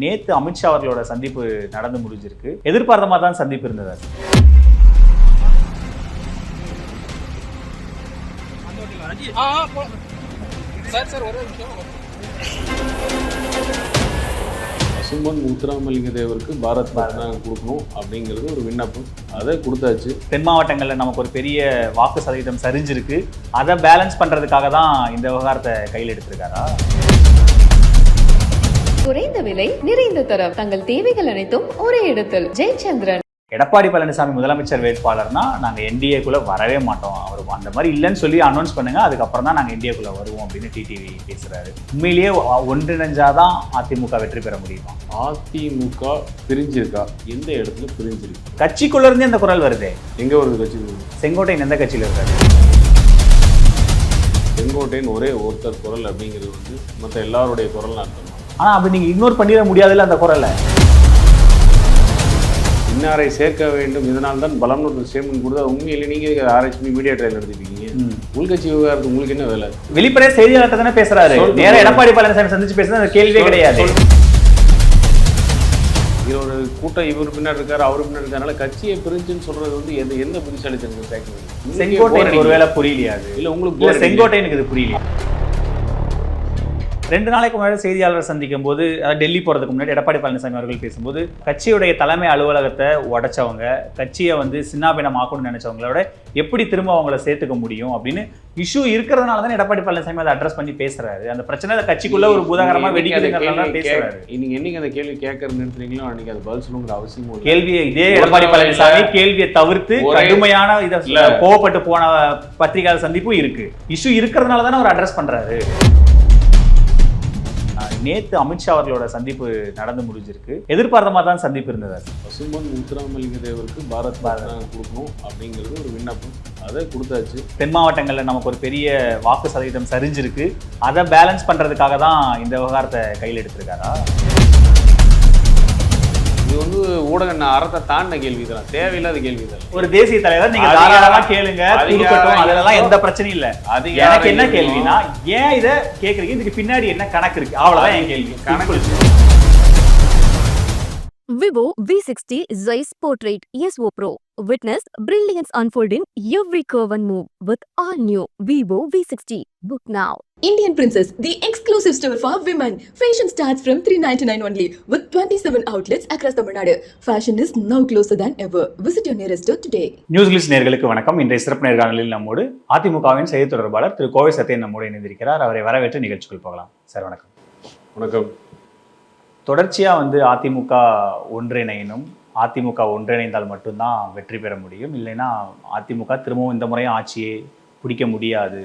நேத்து அமித்ஷா அவர்களோட சந்திப்பு நடந்து முடிஞ்சிருக்கு. எதிர்பார்த்த மாதிரி தான் சந்திப்பு இருந்தது பசும்பொன் முத்துராமலிங்க தேவருக்கு பாரத் ரத்னா கொடுக்கணும் அப்படிங்கிறது ஒரு விண்ணப்பம். அதை கொடுத்தாச்சு. தென் மாவட்டங்களில் நமக்கு ஒரு பெரிய வாக்கு சதவீதம் சரிஞ்சிருக்கு. அதை பேலன்ஸ் பண்றதுக்காக தான் இந்த விவகாரத்தை கையில் எடுத்திருக்காரா? குறைந்த விலை நிறைந்த தரம். தங்கள் தேவைகள் அனைத்தும் ஒரே இடத்தில். ஜெயச்சந்திரன். எடப்பாடி பழனிசாமி முதலமைச்சர் வேட்பாளர்னா நாங்க என்டிஏக்குள்ள வரவே மாட்டோம். அவர் அந்த மாதிரி இல்லைன்னு சொல்லி அனௌன்ஸ் பண்ணுங்க. அதுக்கப்புறம் தான் நாங்க என்டிஏக்குள்ள வருவோம் அப்படின்னு டிடிவி பேசுறாரு. உண்மையிலேயே ஒன்றிணைஞ்சாதான் அதிமுக வெற்றி பெற முடியுமா? அதிமுக பிரிஞ்சிருக்கா? எந்த இடத்துல பிரிஞ்சிருக்கு? கட்சிக்குள்ள இருந்தே இந்த குரல் வருதே. எங்க வருது கட்சி செங்கோட்டையன் எந்த கட்சியில இருக்காரு? செங்கோட்டையன் ஒரே ஒருத்தர் குரல் அப்படிங்கிறது வந்து மற்ற எல்லாருடைய குரல் அர்த்தம். ஆனா அப்படி நீங்க இக்னோர் பண்ணிட முடியாதுல்ல அந்த குரலை இன்னாரை சேர்க்க வேண்டும் இதனால் தான் பலம்னு ஒரு ஸ்டேட்மெண்ட் கொடுத்தா உண்மையிலே நீங்க ஆராய்ச்சி மீடியா ட்ரையல் நடத்திருக்கீங்க உள்கட்சி விவகாரத்துக்கு உங்களுக்கு என்ன வேலை? வெளிப்படையா செய்தியாளர்கிட்ட தானே பேசுறாரு. சொல்லு. நேரா எடப்பாடி பழனிசாமி சந்திச்சு பேசுறது அந்த கேள்வியே கிடையாது. ஒரு கூட்டம் இவர் பின்னாடி இருக்காரு அவர் பின்னாடி இருக்காருனால கட்சியை பிரிஞ்சுன்னு சொல்றது வந்து எந்த எந்த சேர்க்கணும் செங்கோட்டையனுக்கு ஒருவேளை புரியலையா அது? இல்ல உங்களுக்கு. செங்கோட்டையனுக்கு இது புரியல ரெண்டு நாளைக்கு முன்னாடி செய்தியாளர் சந்திக்கும் போது அதாவது டெல்லி போறதுக்கு முன்னாடி எடப்பாடி பழனிசாமி அவர்கள் பேசும்போது கட்சியுடைய தலைமை அலுவலகத்தை உடைச்சவங்க கட்சியை வந்து சின்னாபினம் ஆக்கணும்னு நினைச்சவங்களோட எப்படி திரும்ப அவங்கள சேர்த்துக்க முடியும் அப்படின்னு இஷ்யூ இருக்கிறதுனால தான் எடப்பாடி பழனிசாமி அதை அட்ரஸ் பண்ணி பேசுறாரு. அந்த பிரச்சனை கட்சிக்குள்ள ஒரு பூதாகரமா நீங்க அந்த வெடிக்கிறதுங்கிறதுனால கேள்வி பேசுறாரு. நீங்க என்னைக்கு அந்த கேள்வி கேட்கறது நிறுத்துறீங்களோ அன்னைக்கு அது பதில் சொல்லணுங்கிற அவசியமும் இல்லை. கேள்வியை இதே எடப்பாடி பழனிசாமி. கேள்வியை தவிர்த்து கடுமையான இதை. கோவப்பட்டு போன பத்திரிகையாளர் சந்திப்பும் இருக்கு. இஷ்யூ இருக்கிறதுனால தானே அவர் அட்ரஸ் பண்றாரு. நேத்து அமித்ஷா அவர்களோட சந்திப்பு நடந்து முடிஞ்சிருக்கு. எதிர்பார்த்த மாதிரி தான் சந்திப்பு இருந்தது அது. பசும்பொன் முத்துராமலிங்க தேவருக்கு பாரத் ரத்னா கொடுக்கணும் அப்படிங்கிறது ஒரு விண்ணப்பம். அதை கொடுத்தாச்சு. தென் மாவட்டங்களில் நமக்கு ஒரு பெரிய வாக்கு சதவீதம் சரிஞ்சிருக்கு. அதை பேலன்ஸ் பண்றதுக்காக தான் இந்த விவகாரத்தை கையில் எடுத்திருக்காரா? இது வந்து ஊடக அறத்தை தாண்டின கேள்வி தான் தேவையில்லாத கேள்வி தான் ஒரு தேசிய தலைவர் நீங்க தாராளமா கேளுங்க அதிகாரம் கொடுக்கட்டும் அதெல்லாம் எந்த பிரச்சனையும் இல்ல. அதிகாரம் எனக்கு என்ன. கேள்வினா ஏன் இதை கேக்குறீங்க? இதுக்கு பின்னாடி என்ன கணக்கு இருக்கு? அவ்வளவுதான் என் கேள்வி. கணக்கு Vivo V60 Zeiss Portrait ESO Pro. Witness brilliance unfold in every curve and move with all new Vivo V60. Book now. Indian Princess, the exclusive store for women. Fashion starts from 399 only with 27 outlets across Tamil Nadu. Fashion is now closer than ever. Visit your nearest store today. News Glitz நேர்களுக்கு வணக்கம் இன்றைய சிறப்பு நேர்காணலில் நம்மோடு அதிமுகவின் செய்தி தொடர்பாளர் திரு கோவை சத்யன் நம்மோடு இணைந்திருக்கிறார் அவரை வரவேற்று நிகழ்ச்சிக்குள் போகலாம் சார் வணக்கம் வணக்கம் தொடர்ச்சியாக வந்து அதிமுக ஒன்றிணையணும் அதிமுக ஒன்றிணைந்தால் மட்டும்தான் வெற்றி பெற முடியும். இல்லைன்னா அதிமுக திரும்பவும் இந்த முறையும் ஆட்சியை பிடிக்க முடியாது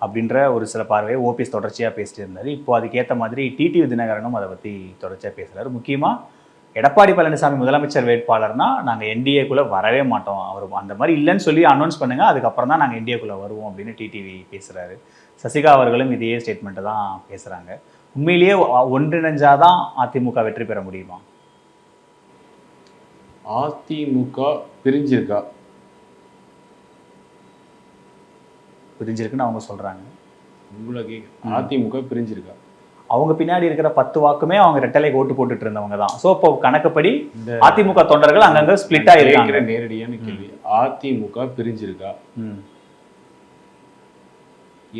அப்படின்ற ஒரு சில பார்வையை ஓபிஎஸ் தொடர்ச்சியாக பேசிட்டு இருந்தார் இப்போ அதுக்கேற்ற மாதிரி டிடிவி தினகரனும் அதை பற்றி தொடர்ச்சியாக பேசுகிறார் முக்கியமாக எடப்பாடி பழனிசாமி முதலமைச்சர் வேட்பாளர்னா நாங்கள் என்டிஏக்குள்ளே வரவே மாட்டோம். அவர் அந்த மாதிரி இல்லைன்னு சொல்லி அனௌன்ஸ் பண்ணுங்கள் அதுக்கப்புறம் தான் நாங்கள் என்டிஏக்குள்ளே வருவோம் அப்படின்னு டிடிவி பேசுகிறாரு சசிகா அவர்களும் இதே ஸ்டேட்மெண்ட்டை தான் பேசுகிறாங்க உண்மையிலேயே ஒன்றிணைஞ்சாதான் அதிமுக வெற்றி பெற முடியுமா? அதிமுக பிரிஞ்சிருக்கா? பிரிஞ்சிருக்குன்னு அவங்க சொல்றாங்க. உங்களை கேட்க அதிமுக பிரிஞ்சிருக்கா? அவங்க பின்னாடி இருக்கிற பத்து வாக்குமே அவங்க ரெட்டலைக்கு ஓட்டு போட்டுட்டு இருந்தவங்க தான். ஸோ இப்போ கணக்குப்படி அதிமுக தொண்டர்கள் அங்கங்க ஸ்பிளிட் ஆயிருக்காங்க கேட்கிற நேரடியான கேள்வி அதிமுக பிரிஞ்சிருக்கா.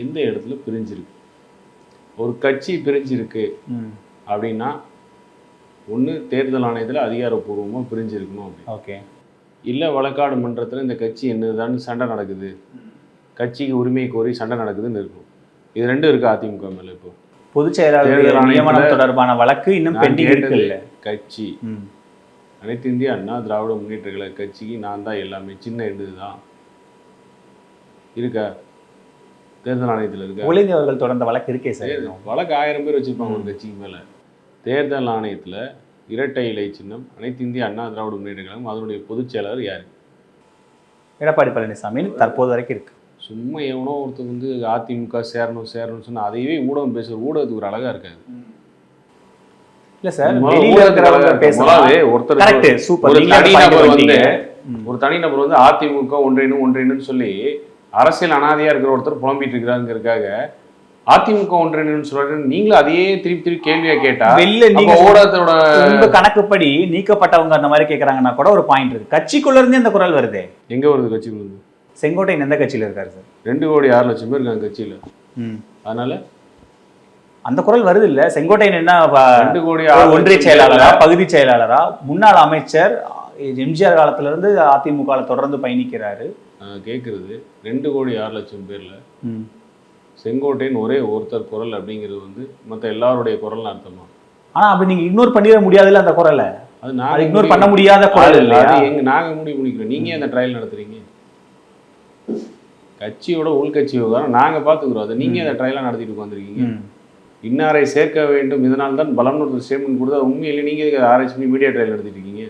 எந்த இடத்துல பிரிஞ்சிருக்கு? ஒரு கட்சி பிரிஞ்சிருக்கு. அப்படின்னா ஒன்று தேர்தல் ஆணையத்தில் அதிகாரப்பூர்வமாக பிரிஞ்சிருக்கணும் ஓகே. இல்லை வழக்காடு மன்றத்தில் இந்த கட்சி என்னதான்னு சண்டை நடக்குது. கட்சிக்கு உரிமை கோரி சண்டை நடக்குதுன்னு இருக்கும். இது ரெண்டும் இருக்கு அதிமுக மேலே இப்போ? பொதுச் செயலாளர் நியமனம் தொடர்பான வழக்கு இன்னும் பெண்டிங் இருக்குல்ல. கட்சி. அனைத்து இந்திய அண்ணா திராவிட முன்னேற்ற கழக கட்சிக்கு நான் தான் எல்லாமே சின்ன இது தான் இருக்கா? தேர்தல் ஆணையத்தில் இருக்கா. புகழேந்தி அவர்கள் தொடர்ந்த வழக்கு இருக்கே சார். வழக்கு ஆயிரம் பேர் வச்சிருப்பாங்க ஒரு கட்சிக்கு மேலே. தேர்தல் ஆணையத்தில் இரட்டை இலை சின்னம் அனைத்து இந்திய அண்ணா திராவிட முன்னேற்ற கழகம் அதனுடைய பொதுச் செயலாளர் யார்? எடப்பாடி பழனிசாமி தற்போது வரைக்கும் இருக்கு. சும்மா எவனோ ஒருத்தர் வந்து அதிமுக சேரணும் சேரணும்னு சொன்னா அதையவே ஊடகம் பேசுற ஊடகத்துக்கு ஒரு அழகா இருக்காது. இல்ல சார் ஒருத்தர் ஒரு நீங்களே தனி point நபர் வந்து. ஒரு தனிநபர் வந்து அதிமுக ஒன்றிணும் ஒன்றிணும்னு சொல்லி அரசியல் அனாதையா இருக்கிற ஒருத்தர் புலம்பிட்டு இருக்கிறாங்கிறதுக்காக அதிமுக ஒன்றிணைன்னு சொல்றாரு. நீங்களும் அதையே திருப்பி திருப்பி கேள்வியா கேட்டா வெளில நீங்க ஊடகத்தோட கணக்குப்படி நீக்கப்பட்டவங்க அந்த மாதிரி கேக்குறாங்கன்னா கூட ஒரு பாயிண்ட் இருக்கு. கட்சிக்குள்ள இருந்தே இந்த குரல் வருதே. எங்க வருது கட்சிக்குள்ள இருந்து? செங்கோட்டையன் எந்த கட்சியில இருக்காரு சார்? ரெண்டு கோடி ஆறு லட்சம் பேர் இருக்காங்க கட்சியில. அதனால அந்த குரல் வருது இல்ல? செங்கோட்டையன் என்ன ரெண்டு கோடி ஒன்றிய செயலாளரா பகுதி செயலாளரா முன்னாள் அமைச்சர் எம்ஜிஆர் காலத்துல இருந்து அதிமுக ல தொடர்ந்து பயணிக்கிறாரு. நான் கேட்கறது ரெண்டு கோடி ஆறு லட்சம் பேர்ல செங்கோட்டையன் ஒரே ஒருத்தர் குரல் அப்படிங்கிறது வந்து மற்ற எல்லாருடைய குரல்னு அர்த்தமா? ஆனா அப்படி நீங்க இக்னோர் பண்ணிட முடியாதுல்ல அந்த குரலை? அது நாங்க இக்னோர் பண்ண முடியாத குரல் அது இல்லையா? அது எங்க நாங்க முடிவு பண்ணிக்கிறோம். நீங்க ஏன் அந்த ட்ரையல் நடத்துறீங்க? கட்சியோட உள்கட்சி விவகாரம் நாங்க பாத்துக்கிறோம். அதை நீங்க அந்த ட்ரையலா நடத்திட்டு உட்காந்துருக்கீங்க. இன்னாரை சேர்க்க வேண்டும். இதனால் தான் பலம்னு ஒரு ஸ்டேட்மெண்ட் கொடுத்தா உண்மையிலே நீங்க எதுக்கு ஆராய்ச்சி பண்ணி மீடியா ட்ரையல் நடத்திட்டு இருக்கீங்க.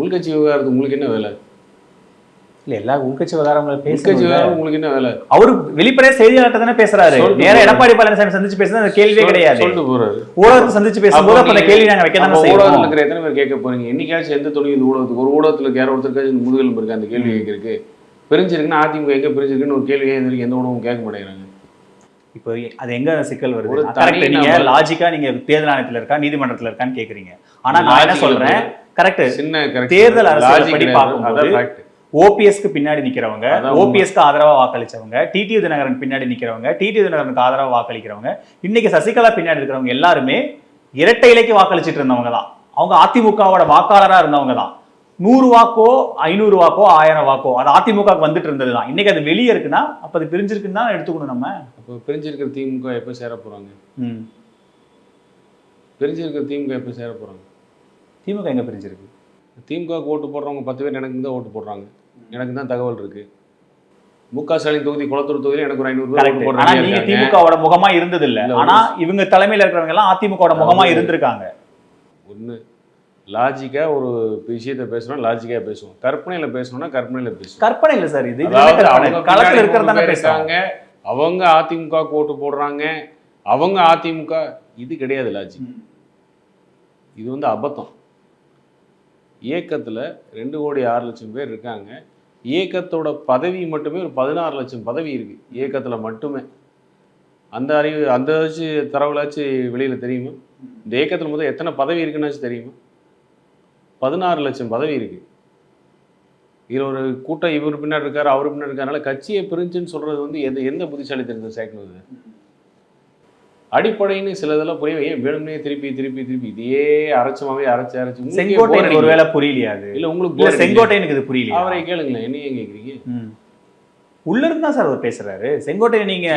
உள்கட்சி விவகாரத்துக்கு உங்களுக்கு என்ன வேலை? இல்ல எல்லா உள்கட்சி விவகாரங்களை உள்கட்சி விவகாரம் உங்களுக்கு என்ன வேலை? அவரு வெளிப்படையா செய்தியாளர்கிட்ட தானே பேசுறாரு. சொல்லிட்டு நேரா போறாரு. எடப்பாடி பழனிசாமி சந்திச்சு பேசுறது அந்த கேள்வியே கிடையாது. சொல்லிட்டு போறாரு. ஊடகத்தை சந்திச்சு பேசும்போது அப்ப அந்த கேள்வி நாங்க வைக்க தானே ஊடகத்துல இருக்கிற எத்தனை பேர் கேட்க போறீங்க? என்னைக்காச்சும் எந்த துணி இந்த ஊடகத்துக்கு ஒரு ஊடகத்துல யாரோ ஒருத்தருக்காச்சும் முதுகெலும்பு இருக்கு அந்த கேள்வி கேட்கறதுக்கு. பிரிஞ்சிருக்குன்னா அதிமுக எங்க பிரிஞ்சிருக்குன்னு ஒரு கேள்வி ஏன் எந்த ஊடகமும் கேட்க மாட்டேங்கிறாங்க. இப்போ அது எங்க சிக்கல் வருது? கரெக்ட் நீங்க. லாஜிக்கா நீங்க தேர்தல் ஆணையத்துல இருக்கா நீதிமன்றத்துல இருக்கான்னு கேக்குறீங்க. ஆனா நான் என்ன சொல்றேன்? கரெக்ட் சின்ன. தேர்தல் அரசியல் படி. பார்க்கும்போது. ஓபிஎஸ்க்கு பின்னாடி நிக்கிறவங்க. ஓபிஎஸ்க்கு ஆதரவா வாக்களிச்சவங்க டிடி தினகரன் பின்னாடி நிக்கிறவங்க டிடி தினகரனுக்கு ஆதரவா வாக்களிக்கிறவங்க இன்னைக்கு சசிகலா பின்னாடி இருக்கிறவங்க எல்லாருமே இரட்டை இலைக்கு வாக்களிச்சிட்டு இருந்தவங்க தான் அவங்க அதிமுகவோட வாக்காளரா இருந்தவங்க தான் நூறு வாக்கோ ஐநூறு வாக்கோ ஆயிரம் வாக்கோ அது அதிமுக வந்துட்டு இருந்தது தான் இன்னைக்கு அது வெளியே இருக்குன்னா அப்ப அது பிரிஞ்சிருக்குன்னு தான் எடுத்துக்கணும் நம்ம அப்போ பிரிஞ்சிருக்கிற திமுக எப்போ சேர போறாங்க ம். பிரிஞ்சிருக்கிற திமுக எப்போ சேர போறாங்க திமுக எங்க பிரிஞ்சிருக்கு? திமுக ஓட்டு போடுறவங்க பத்து பேர் எனக்கு தான் ஓட்டு போடுறாங்க. எனக்கு தான் தகவல் இருக்கு. மு க ஸ்டாலின் தொகுதி குளத்தூர் தொகுதியில் எனக்கு ஒரு ஐநூறு திமுகவோட முகமா இருந்தது இல்ல ஆனா இவங்க தலைமையில இருக்கிறவங்க எல்லாம் அதிமுகவோட முகமா இருந்திருக்காங்க. ஒன்று லாஜிக்காக ஒரு விஷயத்த பேசுறோம் லாஜிக்காக பேசுவோம். கற்பனையில் பேசணும்னா கற்பனையில் பேசுவோம். கற்பனை இல்ல சார் இது களத்துல பின்னாடி இருக்கிறது மூணு தானே பேர் பேசுறாங்க அவங்க அதிமுக ஓட்டு போடுறாங்க. அவங்க அதிமுக இது கிடையாது லாஜிக் இது வந்து அபத்தம். இயக்கத்தில் ரெண்டு கோடி ஆறு லட்சம் பேர் இருக்காங்க. இயக்கத்தோட பதவி மட்டுமே ஒரு பதினாறு லட்சம் பதவி இருக்குது இயக்கத்தில் மட்டுமே. அந்த அறிவு அந்த வச்சு தரவுலாச்சு வெளியில் தெரியுமா? இந்த இயக்கத்தில் முதல் எத்தனை பதவி இருக்குன்னாச்சும் தெரியுமா? பதினாறு லட்சம் பதவி இருக்குது இதில் ஒரு கூட்டம் இவர் பின்னாடி இருக்கார் அவர் பின்னாடி இருக்காருனால கட்சியை பிரிஞ்சுன்னு சொல்கிறது வந்து எது எந்த புத்திசாலித்தனத்தை சேர்க்கணும் அடிப்படைன்னு சில இதெல்லாம் புரிய ஏன் வேணும்னே திருப்பி திருப்பி திருப்பி இதையே அரைச்சமாவே அரைச்சு அரைச்சு அடிக்குது. ஒருவேளை புரியலையா அது இல்ல உங்களுக்கு. செங்கோட்டையனுக்கு இது புரியலையா அவரை கேளுங்களேன் என்ன ஏன் கேக்குறீங்க. உள்ள இருந்து சார் அவர் பேசுறாரு செங்கோட்டையன் நீங்க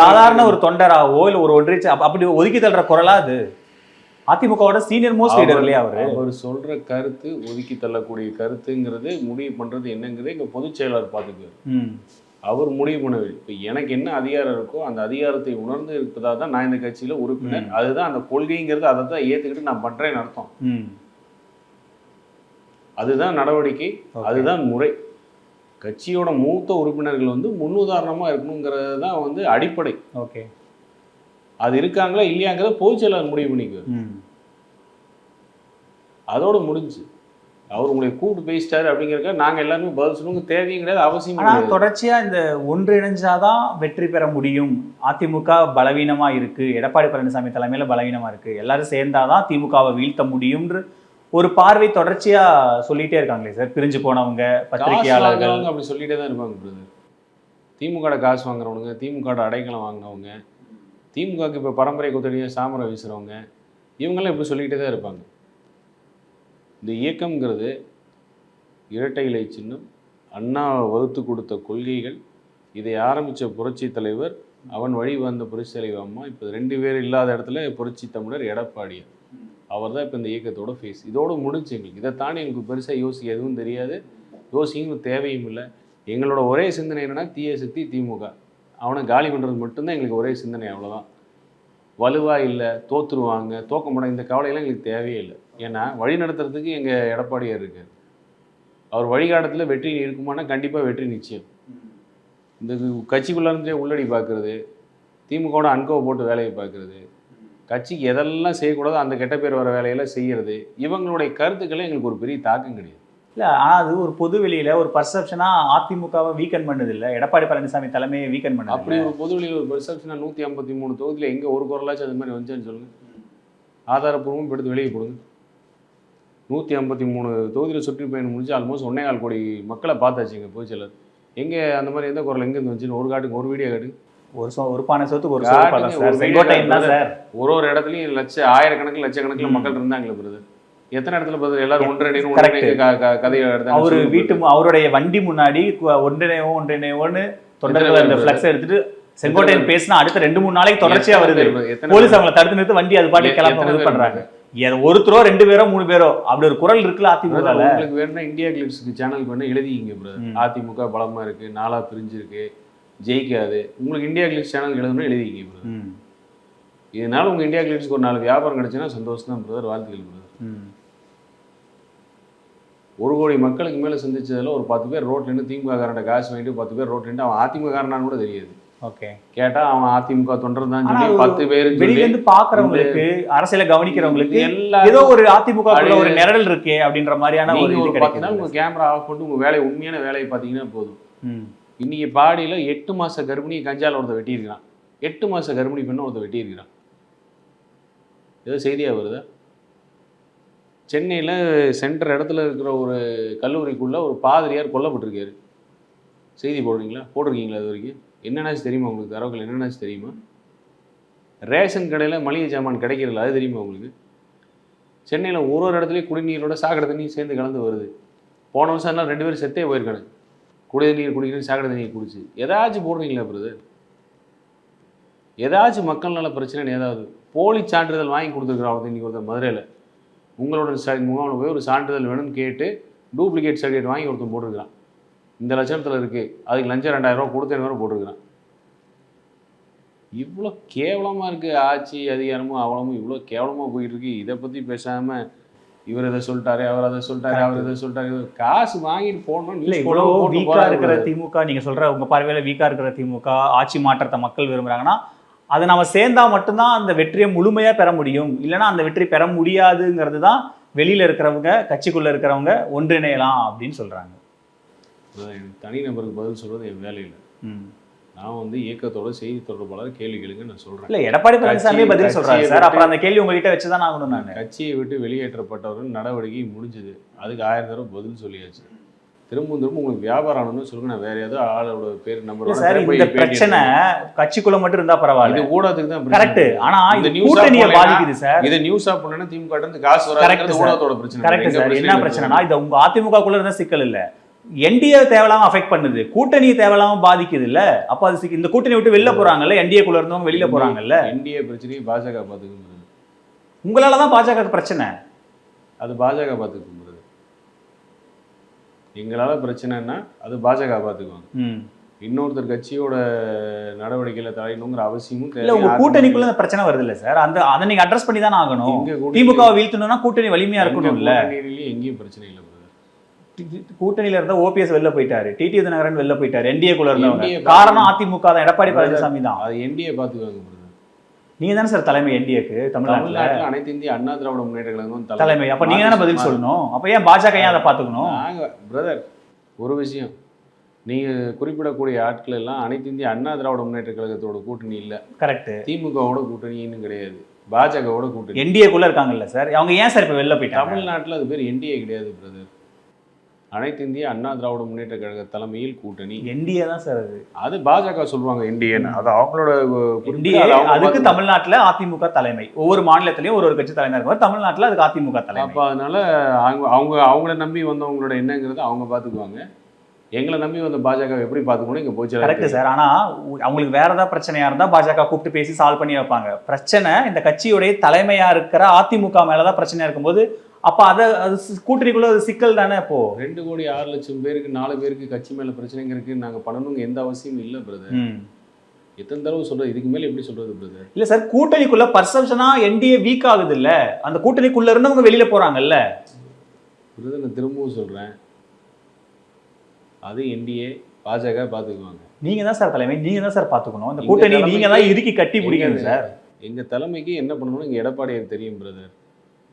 சாதாரண. ஒரு தொண்டராவோ இல்ல ஒரு ஒன்றிய அப்ப- அப்படி ஒதுக்கி தள்ளுற குரலா அது அதிமுகவோட சீனியர் மோஸ்ட் லீடர் இல்லையா அவரு அவர் சொல்ற கருத்து ஒதுக்கி தள்ளக்கூடிய கருத்துங்கிறது முடிவு பண்றது என்னங்கிறது எங்க பொதுச் செயலாளர் பாத்துக்குவார். அவர் முடிவு பண்ணவில்லை இப்போ எனக்கு என்ன அதிகாரம் இருக்கோ அந்த அதிகாரத்தை உணர்ந்து இருப்பதாக தான் நான் இந்த கட்சியில உறுப்பினர். அதுதான் அந்த கொள்கைங்கிறது. அதை தான் ஏத்துக்கிட்டு நான் பண்றேன்னு அர்த்தம். அதுதான் நடவடிக்கை. அதுதான் முறை. கட்சியோட மூத்த உறுப்பினர்கள் வந்து முன்னுதாரணமா இருக்கணுங்கிறது தான் வந்து அடிப்படை. ஓகே. அது இருக்காங்களா இல்லையாங்கிறத பொதுச் செயலாளர் முடிவு பண்ணிக்குவார். அதோட முடிஞ்சு. அவர் உங்களை கூப்பிட்டு பேசிட்டாரு அப்படிங்கிறக்க நாங்க எல்லாருமே பதில் சொல்லுங்க தேவையும் கிடையாது அவசியம் ஆனா கிடையாது. தொடர்ச்சியா இந்த ஒன்றிணைஞ்சாதான் வெற்றி பெற முடியும். அதிமுக பலவீனமா இருக்கு. எடப்பாடி பழனிசாமி தலைமையில பலவீனமா இருக்கு. எல்லாரும் சேர்ந்தாதான் திமுகவை வீழ்த்த முடியும்ன்ற ஒரு பார்வை தொடர்ச்சியா சொல்லிட்டே இருக்காங்களே சார். பிரிஞ்சு போனவங்க பத்திரிகையாளர்கள். வாங்குறவங்க அப்படி சொல்லிட்டே தான் இருப்பாங்க பிரதர் திமுக காசு வாங்குறவனுங்க திமுக அடைக்கலம் வாங்கினவங்க திமுகவுக்கு இப்போ பரம்பரை கொத்தடியை சாமரை வீசுறவங்க இவங்கெல்லாம் இப்படி சொல்லிக்கிட்டே தான் இருப்பாங்க. இந்த இயக்கம்ங்கிறது இரட்டை இலை சின்னம் அண்ணா வகுத்து கொடுத்த கொள்கைகள் இதை ஆரம்பித்த புரட்சி தலைவர் அவன் வழி வந்த புரட்சி தலைவர் அம்மா இப்போ ரெண்டு பேர் இல்லாத இடத்துல புரட்சி தமிழர் எடப்பாடியார் அவர் தான் இப்போ இந்த இயக்கத்தோட ஃபேஸ் இதோடு முடிஞ்சு எங்களுக்கு. இதை தாண்டி எங்களுக்கு பெருசாக யோசிக்க எதுவும் தெரியாது. யோசிக்கும் தேவையும் இல்லை. எங்களோட ஒரே சிந்தனை என்னென்னா தீய சக்தி திமுக. அவனை காலி பண்ணுறது மட்டும்தான் எங்களுக்கு ஒரே சிந்தனை அவ்வளோதான் வலுவாக இல்லை தோற்றுருவாங்க தோக்க மாட்டாங்க இந்த கவலையெல்லாம் எங்களுக்கு தேவையே இல்லை. ஏன்னா வழி நடத்துறதுக்கு எங்கள் எடப்பாடியார் இருக்கார். அவர் வழிகாட்டத்தில் வெற்றி இருக்குமானா கண்டிப்பாக வெற்றி நிச்சயம். இந்த கட்சிக்குள்ளே இருந்தே உள்ளடி பார்க்குறது திமுகவோட அன்கோவை போட்டு வேலையை பார்க்குறது கட்சிக்கு எதெல்லாம் செய்யக்கூடாதோ அந்த கெட்ட பேர் வர வேலையெல்லாம் செய்கிறது இவங்களுடைய கருத்துக்களை எங்களுக்கு ஒரு பெரிய தாக்கம் கிடையாது. இல்ல ஆனா அது ஒரு பொது வெளியில ஒரு பர்செப்ஷனா அதிமுகவை வீக்கன் பண்ணது இல்ல எடப்பாடி பழனிசாமி தலைமையை வீக்கன் பண்ணது அப்படி ஒரு பொதுவெளியில் ஒரு பெர்செப்ஷனாக நூற்றி ஐம்பத்தி மூணு தொகுதியில் எங்கே ஒரு குரலாச்சும் அது மாதிரி வந்துச்சுன்னு சொல்லுங்க. ஆதாரப்பூர்வம் எடுத்து வெளியே கொடுங்க நூற்றி ஐம்பத்தி மூணு தொகுதியில் சுற்றுப்பயணம் முடிஞ்சு ஆல்மோஸ்ட் ஒன்னே கால் கோடி மக்களை பார்த்தாச்சுங்க பொதுச்செயலர் எங்கே அந்த மாதிரி எந்த குரல் எங்கேருந்து வந்துச்சுன்னு ஒரு காட்டுக்கு ஒரு வீடியோ காட்டு ஒரு ஒரு பானை சொத்துக்கு ஒரு ஒரு ஒரு இடத்துலையும் லட்ச ஆயிரக்கணக்கில் லட்சக்கணக்கில். மக்கள் இருந்தாங்களே பிரதர் எத்தனை இடத்துல பிரதர் எல்லாரும். ஒன்றரை கதையை எடுத்தாங்க. அவரு வீட்டு அவருடைய வண்டி முன்னாடி ஒன்றிணைவோ ஒன்றிணைவோன்னு தொண்டர்கள் அந்த ஃபிளக்ஸ் எடுத்துட்டு செங்கோட்டையன் பேசினா அடுத்த ரெண்டு மூணு நாளைக்கு தொடர்ச்சியா வருது. போலீஸ்? அவங்களை தடுத்து நிறுத்து வண்டி அது பாட்டு கிளம்ப பண்றாங்க. ஒருத்தரோ ரெண்டு பேரோ மூணு பேரோ அப்படி ஒரு குரல் இருக்குல்ல அதிமுக உங்களுக்கு வேணும்னா இந்தியா கிளிப்ஸ்க்கு சேனலுக்கு வேணா எழுதிங்க பிரதர் ம். அதிமுக பலமா இருக்கு நாளா பிரிஞ்சிருக்கு ஜெயிக்காது. உங்களுக்கு இந்தியா கிளிப்ஸ் சேனல் எழுதணும் எழுதிங்க பிரதர் இதனால உங்க இந்தியா கிளிப்ஸ்க்கு ஒரு நாலு வியாபாரம் கிடைச்சுன்னா சந்தோஷம் தான் பிரதர் வாழ்த்துக்கள் பிரதர் ஒரு கோடி மக்களுக்கு மேல சந்திச்சதுல ஒரு பத்து பேர் ரோட்ல நின்று திமுக காரண்ட காசு வாங்கிட்டு பத்து பேர் ரோட்ல நின்று அவன் அதிமுக காரனான்னு கூட தெரியாது. ஓகே. கேட்டா அவன் அதிமுக தொண்டர் தான் சொல்லி பத்து பேர் வெளியில இருந்து பாக்குறவங்களுக்கு அரசியல கவனிக்கிறவங்களுக்கு எல்லா ஏதோ ஒரு அதிமுக ஒரு நிரல் இருக்கே அப்படின்ற மாதிரியான ஒரு இது நாள் உங்க கேமரா ஆஃப் பண்ணிட்டு உங்க வேலையை உண்மையான வேலையை பார்த்தீங்கன்னா போதும். இன்னைக்கு பாடியில எட்டு மாச கர்ப்பிணி கஞ்சால ஒருத்த வெட்டியிருக்கிறான். எட்டு மாச கர்ப்பிணி பெண்ணை ஒருத்த வெட்டியிருக்கிறான். ஏதோ செய்தியா வருதா? சென்னையில் சென்டர் இடத்துல இருக்கிற ஒரு கல்லூரிக்குள்ள ஒரு பாதிரியார் கொல்லப்பட்டிருக்காரு. செய்தி போடுறீங்களா? போட்டிருக்கீங்களா அது வரைக்கும்? என்னென்னாச்சு தெரியுமா உங்களுக்கு? தரவுகள் என்னென்னாச்சு தெரியுமா? ரேஷன் கடையில் மளிகை சாமான் கிடைக்கிறதில்ல அது தெரியுமா உங்களுக்கு? சென்னையில் ஒரு ஒரு இடத்துலையும் குடிநீரோட சாக்கடை தண்ணியும் சேர்ந்து கலந்து வருது. போன வருஷம் எல்லாம் ரெண்டு பேரும் செத்தே போயிருக்கானு குடிநீர் குடிக்கணும் சாக்கடை தண்ணியை குடிச்சு. ஏதாச்சும் போடுறீங்களா பிரதர் ஏதாச்சும் மக்கள் நல பிரச்சனை ஏதாவது. போலி சான்றிதழ் வாங்கி கொடுத்துருக்குறான் இன்றைக்கி இன்னைக்கு ஒருத்தர் மதுரையில். உங்களோட ச முகாமில் போய் ஒரு சான்றிதழ் வேணும்னு கேட்டு டூப்ளிகேட் சர்டிஃபிகேட் வாங்கி ஒருத்தன் போட்டிருக்கிறான். இந்த லட்சணத்தில் இருக்குது அதுக்கு லஞ்சம் ரெண்டாயிரம் ரூபா கொடுத்தேன் வேறு போட்டிருக்கிறான். இவ்வளோ கேவலமாக இருக்குது ஆட்சி அதிகாரமும் அவலமும் இவ்வளோ கேவலமாக போயிட்டு இருக்கு இதை பற்றி பேசாமல் இவர் இதை சொல்லிட்டாரு அவர் அதை சொல்லிட்டாரு அவர் இதை சொல்லிட்டாரு. காசு வாங்கிட்டு போடணும் இல்ல news இவ்வளவு போடணும், போட்டு வீக்கா போறாரு இருக்கிற. திமுக நீங்க சொல்ற உங்க பார்வையில வீக்கா இருக்கிற திமுக ஆட்சி மாற்றத்தை மக்கள் விரும்புறாங்கன்னா அதை நம்ம சேர்ந்தா மட்டும்தான் அந்த வெற்றியை முழுமையா பெற முடியும். இல்லைன்னா அந்த வெற்றி பெற முடியாதுங்கிறது தான் வெளியில இருக்கிறவங்க கட்சிக்குள்ள இருக்கிறவங்க ஒன்றிணையலாம் அப்படின்னு சொல்றாங்க. எனக்கு தனிநபருக்கு பதில் சொல்றது என் வேலை இல்லை ம். நான் வந்து இயக்கத்தோட செய்தி தொடர்பாளர் கேள்வி கேளுங்க நான் சொல்றேன். இல்ல எடப்பாடி பழனிசாமி பதில் சொல்றாரு சார். அப்புறம் அந்த கேள்வி உங்ககிட்ட வச்சுதான் ஆகணும் நான். கட்சியை விட்டு வெளியேற்றப்பட்டவர்கள் நடவடிக்கை முடிஞ்சது. அதுக்கு ஆயிரம் தடவை பதில் சொல்லியாச்சு. திரும்ப திரும்ப உங்களுக்கு வியாபாரம் ஆனதுன்னு சொல்லுங்க. நான் வேற ஏதோ ஆளோட பேர் இல்ல நம்பரோட சார் இந்த பிரச்சனை. கட்சிக்குள்ள மட்டும் இருந்தா பரவாயில்ல. இது ஊடகத்துக்கு தான் கரெக்ட். ஆனா இந்த கூட்டணியை போடலைன்னா- பாதிக்குது சார். இதை நியூஸா பண்ணா திமுக ட்ட இருந்து காசு வராது. ஊடகத்தோட பிரச்சனை. Correct sir. என்ன. பிரச்சனைனா இது உங்க அதிமுக குள்ள இருந்த சிக்கல் இல்ல. என்டிஏ தேவையில்லாம அஃபெக்ட் பண்ணுது. கூட்டணி தேவையில்லாம பாதிக்குது இல்ல? அப்ப அது இந்த கூட்டணி விட்டு வெளில போறாங்கல்ல? என்டிஏ குள்ள இருந்தவங்க வெளியில போறாங்கல்ல? என்டிஏ பிரச்சனையை பாஜக பாத்துக்கிறது உங்களாலதான் பாஜக பிரச்சனை. அது பாஜக பாத்துக்கிறது எங்களால பிரச்சனைன்னா அது பாஜக பாத்துக்குவாங்க. ம். இன்னொருத்தர் கட்சியோட நடவடிக்கையில தலையணுங்கிற அவசியமும் இல்ல உங்க கூட்டணிக்குள்ள பிரச்சனை வருது இல்ல சார்? அந்த அதை நீங்க அட்ரஸ் பண்ணி தானே ஆகணும் திமுக வீழ்த்தணும்னா கூட்டணி வலிமையா இருக்கணும் இல்ல எங்கேயும் பிரச்சனை இல்லை. கூட்டணியில இருந்த ஓபிஎஸ் வெளில போயிட்டாரு. டிடி தினகரன் வெளில போயிட்டாரு. என்டிஏ குள்ள இருந்தவங்க. காரணம் அதிமுக தான். எடப்பாடி பழனிசாமி தான். அது என்டிஏ brother. நீங்க தானே சார் தலைமை என்டிஏக்கு தமிழ்நாட்டுல. அனைத்து இந்திய அண்ணா திராவிட முன்னேற்ற கழகம் தலைமை. அப்ப நீங்க தானே பதில் சொல்லணும்? அப்ப ஏன் பாஜக ஏன் அதை பாத்துக்கணும்? பிரதர் ஒரு விஷயம். நீங்க குறிப்பிடக்கூடிய ஆட்கள் எல்லாம் அனைத்து இந்திய அண்ணா திராவிட முன்னேற்ற கழகத்தோட கூட்டணி இல்ல. கரெக்ட் திமுகவோட கூட்டணின்னு கிடையாது. பாஜகவோட கூட்டணி. என்டிஏ குள்ள இருக்காங்கல்ல சார்? அவங்க ஏன் சார் இப்ப வெளில போயிட்டாங்க? தமிழ்நாட்டுல அது பேர் என்டிஏ கிடையாது பிரதர். அனைத்து இந்திய அண்ணா திராவிட முன்னேற்ற கழக தலைமையில் கூட்டணி. என்டிஏ தான் சார் அது. அது பாஜக சொல்லுவாங்க என்டிஏன்னு அது அவங்களோட அதுக்கு தமிழ்நாட்டுல அதிமுக தலைமை. ஒவ்வொரு மாநிலத்திலயும் ஒரு ஒரு கட்சி தலைமை இருக்கும். தமிழ்நாட்டுல அதுக்கு அதிமுக தலைமை. அப்ப அதனால அவங்க அவங்க அவங்கள நம்பி வந்தவங்களோட என்னங்கிறத அவங்க பாத்துக்குவாங்க. எங்களை நம்பி வந்த பாஜக எப்படி பாத்துக்கணும்? இங்க போச்சு கரெக்ட் சார். ஆனா உ- அவங்களுக்கு வேற ஏதாவது பிரச்சனையா இருந்தா பாஜக கூப்பிட்டு பேசி சால்வ் பண்ணி வைப்பாங்க. பிரச்சனை இந்த கட்சியுடைய தலைமையா இருக்கிற அதிமுக மேலதான் பிரச்சனையா இருக்கும்போது அப்ப அத அது கூட்டணிக்குள்ள அது சிக்கல் தானே இப்போ ரெண்டு கோடி ஆறு லட்சம் பேருக்கு நாலு பேருக்கு கட்சி மேல பிரச்சனைங்க இருக்கு நாங்க பண்ணணுங்க எந்த அவசியமும் இல்ல பிரதர். எத்தனை தடவை சொல்றது? இதுக்கு மேல எப்படி சொல்றது பிரதர் இல்ல சார் கூட்டணிக்குள்ள பர்செப்ஷனா என்டிஏ வீக் ஆகுது இல்ல அந்த கூட்டணிக்குள்ள இருந்தவங்க வெளியில போறாங்கல்ல. பிரதர் நான் திரும்பவும் சொல்றேன். அது என்டிஏ பாஜக பாத்துக்குவாங்க. நீங்க தான் சார் தலைமை நீங்க தான் சார் பாத்துக்கணும். எங்க கூட்டணி நீங்க தான் இறுக்கி கட்டி பிடிக்கணும் சார் எங்க தலைமைக்கு என்ன பண்ணணும்னு எங்க எடப்பாடியார் தெரியும் பிரதர்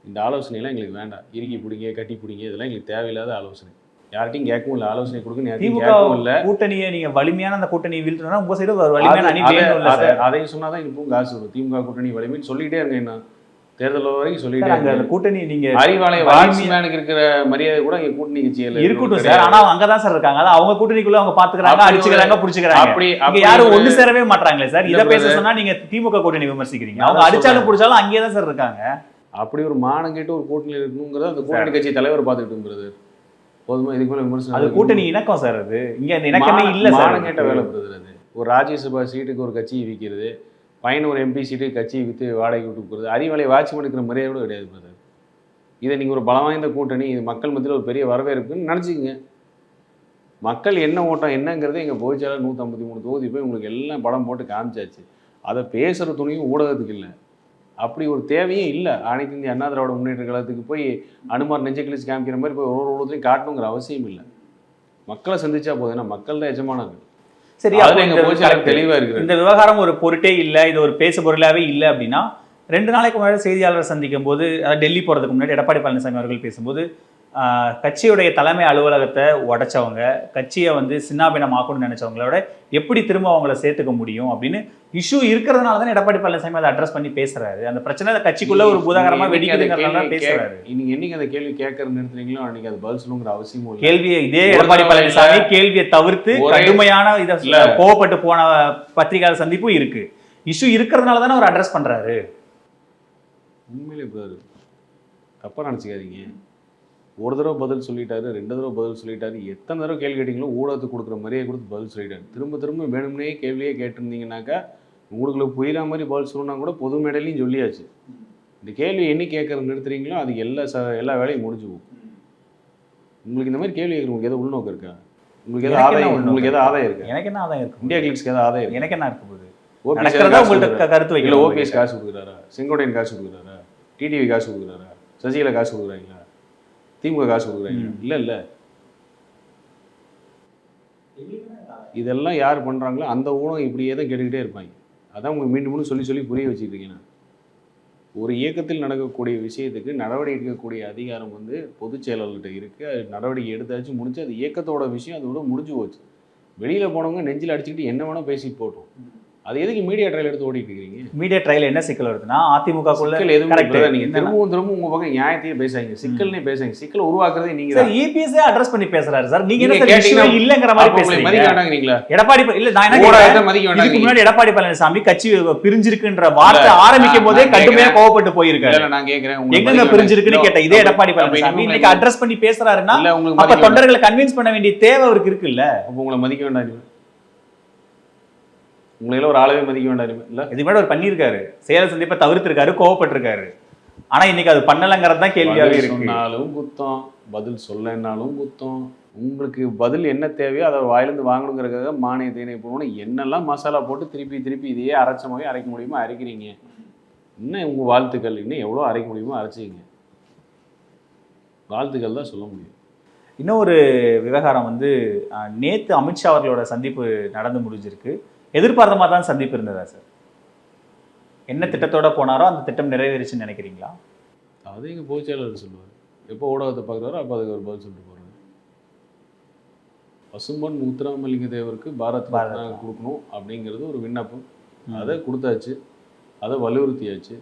இந்த ஆலோசனைலாம் எங்களுக்கு வேண்டாம். இறுக்கி பிடிங்க கட்டி பிடிங்க இதெல்லாம் எங்களுக்கு தேவையில்லாத ஆலோசனை. யார்கிட்டையும் கேட்கவும் இல்லை. ஆலோசனை திமுக கேட்கவும் இல்லை. கூட்டணியை நீங்க வலிமையான அந்த கூட்டணியை வீழ்த்தணும்னா உங்க சைடு ஒரு வலிமையான அணி அதை- வேணும் இல்ல அதை- சார். அதை சொன்னாதான் இப்பவும் காசு வரும். திமுக கூட்டணி வலிமைன்னு சொல்லிட்டே இருங்க என்ன தேர்தல் வரைக்கும் சொல்லிட்டே அந்த கூட்டணி நீங்க அறிவாலய வாட்ச்மேனுக்கு இருக்கிற மரியாதை கூட எங்க கூட்டணி கட்சியில் இருக்கட்டும் சார். ஆனா அங்கதான் சார் இருக்காங்க. அதான் அவங்க கூட்டணிக்குள்ள அவங்க பாத்துக்கிறாங்க அடிச்சுக்கிறாங்க புடிச்சுக்கிறாங்க. அப்படி இங்க யாரும் ஒண்ணு சேரவே மாட்டாங்களே சார். இத பேச. சொன்னா நீங்க திமுக கூட்டணி விமர்சிக்கிறீங்க. அவங்க தான் அடிச்சாலும். புடிச்சாலும் அங்கேயே தான் சார் இருக்காங்க. அப்படி ஒரு மானம் கேட்டு ஒரு கூட்டணியில் இருக்கணுங்கிறத அந்த கூட்டணி கட்சி தலைவர் பார்த்துக்கிட்டு பிரதர் போதுமா? இதுக்கு மேல விமர்சனம் அது கூட்டணி இணக்கம் சார் அது. இங்க இணக்கமே இல்ல சார் மானம் கேட்ட வேலை பிரதர் அது. ஒரு ராஜ்யசபா சீட்டுக்கு ஒரு கட்சியை விற்கிறது பையன் ஒரு எம்பி சீட்டுக்கு கட்சியை விற்று வாடகை விட்டு போகிறது அறிவாலை வாட்ச்மேன் இருக்கிற மரியாதை கூட கிடையாது பிரதர். இதை நீங்கள் ஒரு பலம் வாய்ந்த கூட்டணி இது மக்கள் மத்தியில் ஒரு பெரிய வரவேற்புன்னு நினச்சிக்கங்க. மக்கள் என்ன ஓட்டம் என்னங்கிறது எங்கள் பொதுச்செயலாளர் நூற்றம்பத்தி மூணு தொகுதி போய் உங்களுக்கு எல்லாம் படம் போட்டு காமிச்சாச்சு. அதை பேசுகிற துணியும் ஊடகத்துக்கு இல்லை. அப்படி ஒரு தேவையும் இல்லை. அனைத்து இந்திய அண்ணா திராவிட முன்னேற்ற கழகத்துக்கு போய் அனுமார் நெஞ்சை கிழிச்சு காமிக்கிற மாதிரி போய் ஒரு ஒரு ஊடகத்தையும் காட்டணுங்கிற அவசியம் இல்லை. மக்களை சந்திச்சா போதும். ஏன்னா மக்கள் தான் எஜமானர்கள். சரி. தெளிவா இருக்கிறார் இந்த விவகாரம் ஒரு பொருட்டே இல்ல. இது ஒரு பேசு பொருளாவே இல்ல அப்படின்னா ரெண்டு நாளைக்கு முன்னாடி செய்தியாளர் சந்திக்கும் போது அதாவது டெல்லி போறதுக்கு முன்னாடி எடப்பாடி பழனிசாமி அவர்கள் பேசும்போது கட்சியுடைய தலைமை அலுவலகத்தை உடைச்சவங்க கட்சியை வந்து சின்னாபினம் ஆக்கணும்னு நினைச்சவங்களோட எப்படி திரும்ப அவங்கள சேர்த்துக்க முடியும் அப்படின்னு இஷ்யூ இருக்கிறதுனால தான் எடப்பாடி பழனிசாமி அதை அட்ரஸ் பண்ணி பேசுறாரு. அந்த பிரச்சனை கட்சிக்குள்ள ஒரு பூதாகரமா நீங்க என்னைக்கு அந்த வெடிக்குதுங்கிறதுனால கேள்வி பேசுறாரு. நீங்க என்னைக்கு அந்த கேள்வி கேட்கறது நிறுத்துறீங்களோ அன்னைக்கு அது பதில் சொல்லணுங்கிற அவசியமும் இல்லை. கேள்வியை இதே எடப்பாடி பழனிசாமி. கேள்வியை தவிர்த்து கடுமையான இதை. கோவப்பட்டு போன பத்திரிகையாளர் சந்திப்பும் இருக்கு. இஷ்யூ இருக்கிறதுனால தானே அவர் அட்ரஸ் பண்றாரு. உண்மையிலே பிரதர் தப்பா நினச்சிக்காதீங்க. ஒரு தடவை பதில் சொல்லிட்டாரு ரெண்டு தடவை பதில் சொல்லிட்டாரு. எத்தனை தடவை கேள்வி கேட்டீங்களோ ஊடகத்துக்கு கொடுக்குற மாதிரியே கொடுத்து பதில் சொல்லிட்டாரு. திரும்ப திரும்ப வேணும்னே கேள்வியே கேட்டிருந்தீங்கன்னாக்கா உங்களுக்கு புரியுற மாதிரி பதில் சொல்லணும்னா கூட பொது மேடையிலையும் சொல்லியாச்சு. இந்த கேள்வி என்ன கேட்கறது நிறுத்துறீங்களோ அதுக்கு எல்லா ச எல்லா வேலையும் முடிஞ்சு போகும். உங்களுக்கு இந்த மாதிரி கேள்வி கேட்குற உங்களுக்கு எதாவது உள்நோக்கம் இருக்கா? உங்களுக்கு எதாவது ஆதாயம் உங்களுக்கு எதாவது ஆதாயம் இருக்கா? எனக்கு என்ன ஆதாயம் இருக்கு? இந்தியா கிளிக்ஸ்க்கு எதாவது ஆதாயம் எனக்கு என்ன இருக்க போகுது? க- கருத்து வைக்கல ஓபிஎஸ் காசு கொடுக்குறாரா? செங்கோட்டையன் காசு கொடுக்குறாரா? டிடிவி காசு கொடுக்குறாரா? சசிகலா காசு கொடுக்குறாங்களா? திமுக காசு கொடுக்குறாங்களா இல்ல இல்ல. இதெல்லாம் யார் பண்றாங்களோ அந்த ஊனம் இப்படியே தான் கேட்டுக்கிட்டே இருப்பாங்க. அதான் உங்களுக்கு மீண்டும் மீண்டும் சொல்லி சொல்லி புரிய வச்சுட்டு இருக்கேன் நான். ஒரு இயக்கத்தில் நடக்கக்கூடிய விஷயத்துக்கு நடவடிக்கை எடுக்கக்கூடிய அதிகாரம் வந்து பொதுச் செயலாளர்கிட்ட இருக்கு. அது நடவடிக்கை எடுத்தாச்சு முடிச்சு அது இயக்கத்தோட விஷயம் அதோட முடிஞ்சு போச்சு. வெளியில போனவங்க நெஞ்சில் அடிச்சுக்கிட்டு என்ன வேணா பேசிட்டு போட்டோம் அது எதுக்கு மீடியா ட்ரையல் எடுத்து ஓடிட்டு இருக்கீங்க மீடியா ட்ரையல் என்ன சிக்கல் வருதுன்னா அதிமுகக்குள்ள சிக்கல் எதுவும். நீங்க திரும்பவும் திரும்பவும் உங்க பக்கம் நியாயத்தையே பேசாதீங்க. சிக்கல்னே பேசாதீங்க. சிக்கலை உருவாக்குறதே நீங்க சார். இபிஎஸ்ஏ அட்ரஸ் பண்ணி பேசுறாரு சார். நீங்க என்ன சார் இல்லங்கிற மாதிரி பேசுறீங்க? மதிக்க எடப்பாடி இல்ல நான் என்ன மதிக்க இதுக்கு முன்னாடி எடப்பாடி பழனிசாமி கட்சி பிரிஞ்சிருக்குன்ற வார்த்தை ஆரம்பிக்கும் போதே கடுமையா. கோவப்பட்டு போயிருக்காரு. இல்ல நான் கேக்குறேன். மதிக்க பிரிஞ்சிருக்குன்னு. கேட்ட இதே எடப்பாடி பழனிசாமி. இன்னைக்கு அட்ரஸ் பண்ணி பேசுறாருன்னா அப்ப. தொண்டர்களை கன்வின்ஸ் பண்ண வேண்டிய தேவை அவருக்கு இருக்குல்ல? உங்களை மதிக்க வேண்டாம். உங்களை எல்லாம் ஒரு ஆளவே மதிக்க வேண்டாம். இல்ல? இதுக்கு முன்னாடி அவர் பண்ணியிருக்காரு. சேல சந்திப்பை தவிர்த்திருக்காரு கோவப்பட்டிருக்காரு. ஆனா இன்னைக்கு அது பண்ணலங்கிறது தான் கேள்வியாவே பதில் இருக்கு. சொன்னாலும் குத்தம் பதில் சொல்லனாலும் குத்தம். உங்களுக்கு பதில் என்ன தேவையோ அதை வாயிலிருந்து வாங்கணுங்கிறதுக்காக மானிய தேனை போகணும் என்னெல்லாம் மசாலா போட்டு திருப்பி திருப்பி இதையே அரைச்ச மாதிரி அரைக்க முடியுமோ அரைக்கிறீங்க. இன்னும் உங்க வாழ்த்துக்கள் இன்னும் எவ்வளோ அரைக்க முடியுமோ அரைச்சிங்க. வாழ்த்துக்கள் தான் சொல்ல முடியும். இன்னொரு விவகாரம் வந்து நேத்து அமித்ஷா அவர்களோட சந்திப்பு நடந்து முடிஞ்சிருக்கு. எதிர்பார்த்த மாதிரி தான் சந்திப்பு இருந்ததா சார்? என்ன திட்டத்தோட போனாரோ அந்த திட்டம் நிறைவேறிச்சுன்னு நினைக்கிறீங்களா? அதை எங்கள் பொதுச்செயலாளர் சொல்லுவார். எப்போ ஊடகத்தை பார்க்குறாரோ அப்போ அதுக்கு ஒரு பதில் சொல்லிட்டு போகிறாரு பசும்பொன் முத்துராமலிங்க தேவருக்கு பாரத் பாரத் கொடுக்கணும் அப்படிங்கிறது ஒரு விண்ணப்பம். அதை கொடுத்தாச்சு. அதை வலியுறுத்தியாச்சு.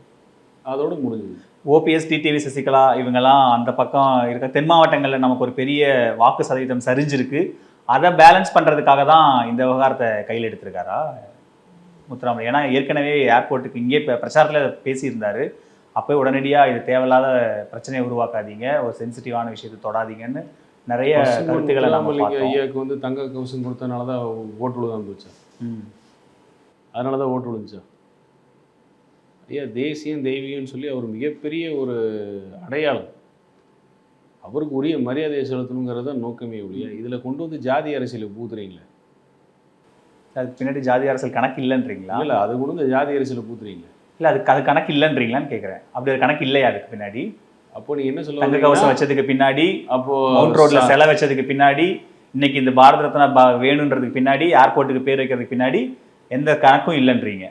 அதோட முடிஞ்சது. ஓபிஎஸ் டிடிவி சசிகலா இவங்கெல்லாம் அந்த பக்கம் இருக்க தென் மாவட்டங்களில் நமக்கு ஒரு பெரிய வாக்கு சதவீதம் சரிஞ்சிருக்கு. அதை பேலன்ஸ் பண்ணுறதுக்காக தான் இந்த விவகாரத்தை கையில் எடுத்திருக்காரா? முத்துராமலிங்க. ஏன்னா ஏற்கனவே ஏர்போர்ட்டுக்கு இங்கே இப்போ பிரச்சாரத்தில் பேசியிருந்தாரு. அப்போ உடனடியாக இது தேவையில்லாத பிரச்சனையை உருவாக்காதீங்க. ஒரு சென்சிட்டிவான விஷயத்தை தொடாதீங்கன்னு நிறைய கருத்துக்களை நம்ம பார்த்தோம். ஐயாவுக்கு வந்து தங்க கவசம் கொடுத்தனால தான் ஓட்டு விழுதான் ம். அதனால தான் ஓட்டு விழுந்துச்சா. ஐயா தேசியம் தெய்வீகம்னு சொல்லி அவர் மிகப்பெரிய ஒரு அடையாளம். அவருக்கு உரிய மரியாதையை செலுத்தணுங்கிறது நோக்கமே ஒழிய இதில் கொண்டு வந்து ஜாதி அரசியலை பூத்துறீங்களே? அதுக்கு பின்னாடி ஜாதி அரசியல் கணக்கு இல்லைன்றீங்களா? இல்லை அது கொண்டு வந்து ஜாதி அரசியலை பூத்துறீங்களே? இல்லை அதுக்கு அது கணக்கு இல்லைன்றீங்களான்னு கேட்குறேன் அப்படி ஒரு கணக்கு இல்லையா அதுக்கு பின்னாடி? அப்போ நீங்க என்ன சொல்ல தங்க கவசம் வச்சதுக்கு பின்னாடி அப்போ மவுண்ட் ரோட்ல சிலை வச்சதுக்கு பின்னாடி இன்னைக்கு இந்த பாரத ரத்னா வேணுன்றதுக்கு பின்னாடி ஏர்போர்ட்டுக்கு பேர் வைக்கிறதுக்கு பின்னாடி எந்த கணக்கும் இல்லைன்றீங்க.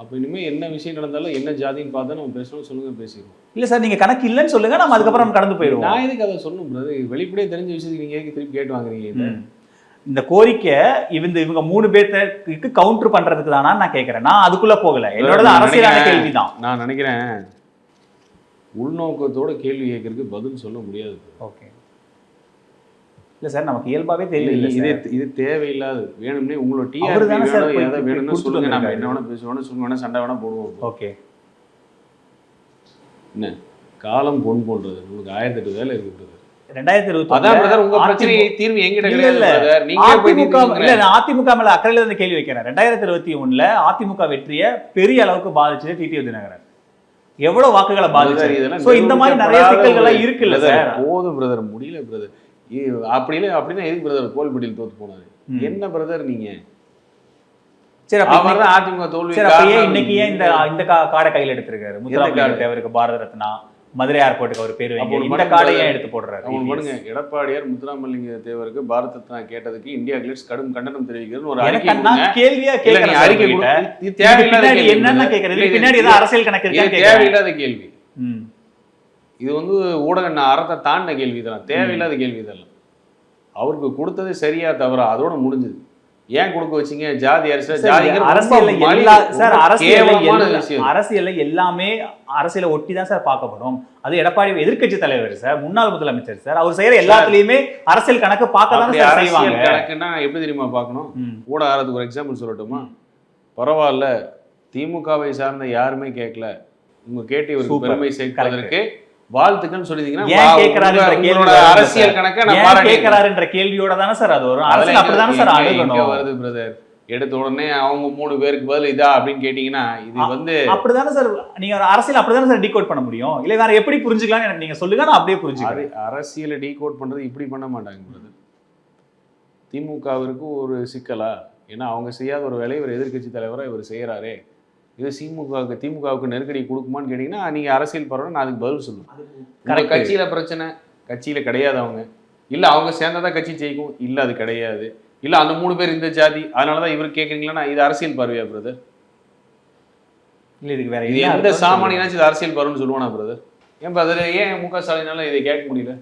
அப்போ இனிமேல் என்ன விஷயம் நடந்தாலும் என்ன ஜாதின்னு பார்த்தா நம்ம பேசணும் சொல்லுங்க பேசிடுவோம். இல்ல சார் நீங்க கணக்கு இல்லைன்னு சொல்லுங்க நம்ம அதுக்கப்புறம் கடந்து போயிடுவோம். நான் எதுக்கு அதை சொல்லணும் பிரதர் வெளிப்படையே தெரிஞ்ச விஷயத்துக்கு நீங்க எதுக்கு திருப்பி கேட்டு வாங்குறீங்க. இந்த கோரிக்கை இவங்க இவங்க மூணு பேர்த்துக்கு கவுண்டர் பண்றதுக்கு தானா நான் கேக்குறேன். நான் அதுக்குள்ள போகல. என்னோட அரசியலான நினைக்கிறேன். கேள்விதான். நான் நினைக்கிறேன் உள்நோக்கத்தோட கேள்வி கேட்கறதுக்கு பதில் சொல்ல முடியாது. ஓகே இல்ல சார் நமக்கு இயல்பாவே இல்ல, தெரியல இது இது தேவையில்லாது. வேணும்னே உங்களோட சார் வேணும் எதை வேணும்னு சொல்லுங்க. நம்ம. என்ன வேணா பேசுவோம் சொல்லுங்க. வேணா சண்டை வேணா போடுவோம் ஓகே. என்ன? காலம் பொன் போன்றது. உங்களுக்கு ஆயிரத்தி எட்டு வேலை இருக்கு brother. ரெண்டாயிரத்தி அதிமுக மேல அக்கறையில இருந்து கேள்வி வைக்கிறேன். ரெண்டாயிரத்தி இருபத்தி ஒண்ணுல அதிமுக வெற்றியை பெரிய அளவுக்கு பாதிச்சது டிடிவி தினகரன் எவ்வளவு வாக்குகளை சோ இந்த மாதிரி நிறைய ஒரு- இருக்குல்ல சார். போதும் பிரதர் முடியல பிரதர் அப்படியே அப்படின்னா எதுக்கு பிரதர் கோல்பட்டியில் தோத்து போனாரு. என்ன பிரதர் நீங்க சரி அவர் தான் அதிமுக தோல்வி சரி. இன்னைக்கு ஏன் இந்த இந்த கா- கார்டை கையில எடுத்திருக்காரு முத்துராமலிங்க? தேவருக்கு பாரத ரத்னா மதுரை ஏர்போர்ட்டுக்கு அவர் பேர் வைங்க இந்த பதிலா- ஏன் எடுத்து போடுறாரு அவங்க பண்ணுங்க எடப்பாடியார் முத்துராமலிங்க தேவருக்கு பாரத் ரத்னா கேட்டதுக்கு இந்தியா கிளிட்ஸ் கடும் கண்டனம் தெரிவிக்கிறதுன்னு ஒரு அறிக்கை நான். கேள்வியா கேட்கறேன் அறிக்கை. கொடு. தேவையில்லாத என்னன்னு. கேட்கறது பின்னாடி ஏதோ அரசியல் கணக்கு தேவையில்லாத கேள்வி. இது வந்து ஊடக அறத்தை தாண்டின கேள்வி இதெல்லாம். தேவையில்லாத கேள்வி இதெல்லாம். அவருக்கு கொடுத்தது சரியா தவறா அதோட முடிஞ்சது. ஏன் கொடுக்க வச்சீங்க? ஜாதி அரசியல் எல்லா- விஷயம். அரசியல்ல எல்லாமே அரசியலை ஒட்டி தான் சார் பார்க்கப்படும். அது எடப்பாடி எதிர்க்கட்சி தலைவர் சார் முன்னாள் முதலமைச்சர் சார் அவர் செய்யற எல்லாத்துலயுமே அரசியல் கணக்கு பார்க்க தானே சார் அரசியல் செய்வாங்க. கணக்குன்னா எப்படி தெரியுமா பார்க்கணும். ஊடகத்துக்கு ஒரு எக்ஸாம்பிள் சொல்லட்டுமா? பரவாயில்ல திமுகவை சார்ந்த யாருமே கேட்கல உங்க கேட்டு இவருக்கு. பெருமை சேர்ப்பதற்கு வாழ்த்துக்கள் வருது அரசியல். கணக்கை கேட்கறாருன்ற கேள்வியோட தானே சார் அது வரும் அரசியல் அப்படிதானே சார் வருது பிரதர் எடுத்த உடனே அவங்க மூணு பேருக்கு பதில் இதா அப்படின்னு கேட்டீங்கன்னா இது வந்து அப்படிதானே சார் நீங்க அரசியல் அப்படிதானே சார் டீகோட் பண்ண முடியும்? இல்ல வேற எப்படி புரிஞ்சுக்கலாம் எனக்கு நீங்க சொல்லுங்க நான் அப்படியே புரிஞ்சுக்கிறேன். அர- அரசியலை டீகோட் பண்றது இப்படி பண்ண மாட்டாங்க பிரதர் திமுகவிற்கு ஒரு சிக்கலா? ஏன்னா அவங்க செய்யாத ஒரு வேலையை இவர் எதிர்க்கட்சி தலைவரா இவர் செய்யறாரே இது திமுகவுக்கு திமுகவுக்கு நெருக்கடி கொடுக்குமான்னு கேட்டீங்கன்னா நீங்க அரசியல் பரவாயில்ல நான் அதுக்கு பதில் சொல்லுவேன். கட்சியில பிரச்சனை கட்சியில கிடையாது அவங்க. இல்ல அவங்க சேர்ந்ததா கட்சி ஜெயிக்கும். இல்ல அது கிடையாது. இல்ல அந்த மூணு பேர் இந்த ஜாதி அதனாலதான் இவர் கேக்குறீங்களா? இது அரசியல் பார்வையா பிரதர் இல்ல இதுக்கு வேற இது எந்த. சாமானியனாச்சும் இது அரசியல் பருவம்னு சொல்லுவானா பிரதர் ஏன் பிரதர் ஏன் மு க ஸ்டாலினால இதை கேட்க முடியல?